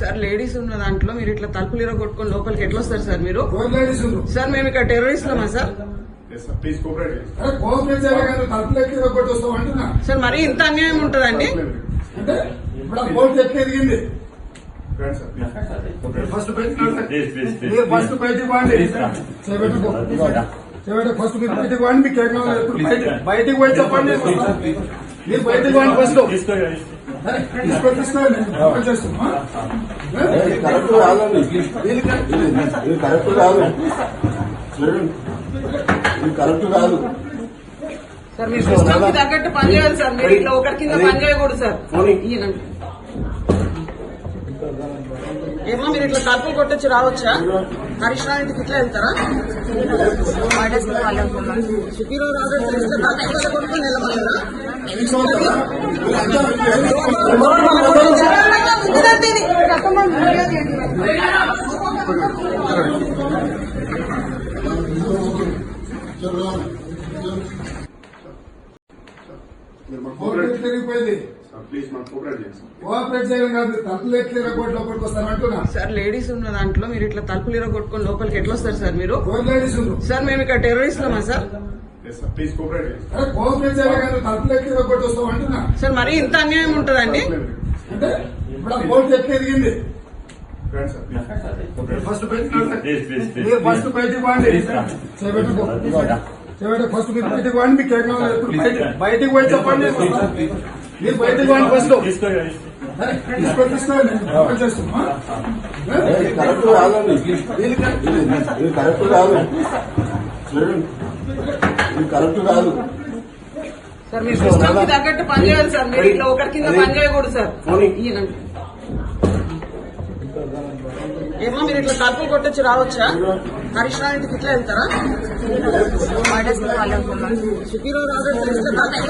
Sir ladies ఉన్న దాంట్లో మీరు ఇట్లా తలుపులు ఇరగొట్టుకొని లోపలికి ఎట్లా వస్తారు సార్ మీరు? సార్ మేము ఇక్కడ టెర్రరిస్ట్లమా సార్? సార్. మరీ ఇంత అన్యాయం ఉంటుందండి? అంటే ఇప్పుడు ఆ బోల్ట్ ఎట్లా ఎదిగింది? రండి. Sir please first. మీరు ఫస్ట్ బయటికి పోండి చేపెట్టు ఫస్ట్ మీరు బయటికి పోండి మీకు బయటికి పోయి చెప్పండి. మీరు బయటికి పోండి ఫస్ట్ కరెక్ట్ కాదు. కరెక్ట్ కాదు. సార్ మీ సిస్టమ్కి తగ్గట్టు పని చేయాలి సార్. మీరు ఇట్లా ఒకరి కింద పని చేయకూడదు సార్. ఏమో మీరు ఇట్లా తలుపులు కొట్టొచ్చి రావచ్చా? హరీష్ రావు ఇంటికి ఇట్లా వెళ్తారా? సుఖీరావు రాజు తెలిస్తే తలుపులు కొట్టుకొని వెళ్ళమన్నారా? ఉందండి ఇది. కట్టమని ఫిర్యాదు చేయండి. మీరు మాకు కోఆపరేట్ కోఆపరేట్ తిరిగిపోయింది సార్ ప్లీజ్ మాకు కోఆపరేట్ చేయండి సార్ కోఆపరేట్ చేయడం కాదు తలుపులు ఎట్లా ఇరగొట్టి లోపలికి వస్తారు అంటున్నా సార్ లేడీస్ ఉన్న దాంట్లో మీరు ఇట్లా తలుపులు ఇరగొట్టుకొని లోపలికి ఎట్లా వస్తారు సార్ మీరు? సార్ మేము ఇక్కడ టెర్రరిస్ట్లమా సార్? సార్. మరీ ఇంత అన్యాయం ఉంటుందండి. అంటే ఇప్పుడు బోల్ట్ ఎట్లా ఎదిగింది? ఫస్ట్ ఫస్ట్ బయటికి పోండి చేపెట్టు ఫస్ట్ మీరు బయటికి పోండి మీకు ఎక్కడ బయటికి పోయి చెప్పండి. మీరు బయటికి పోండి ఫస్ట్ కరెక్ట్ ఇది కరెక్ట్. కాదు చూడండి. ఇది కరెక్ట్ కాదు సార్ మీ సిస్టమ్కి తగ్గట్టు పని చేయాలి సార్. మీరు ఇట్లా ఒకరి కింద పని చేయకూడదు సార్. ఏమో మీరు ఇట్లా తలుపులు కొట్టొచ్చి రావచ్చా? హరీష్ రావు ఇంటికి ఇట్లా వెళ్తారా? సుఖీరావు రాజు తెలిస్తే తలుపులు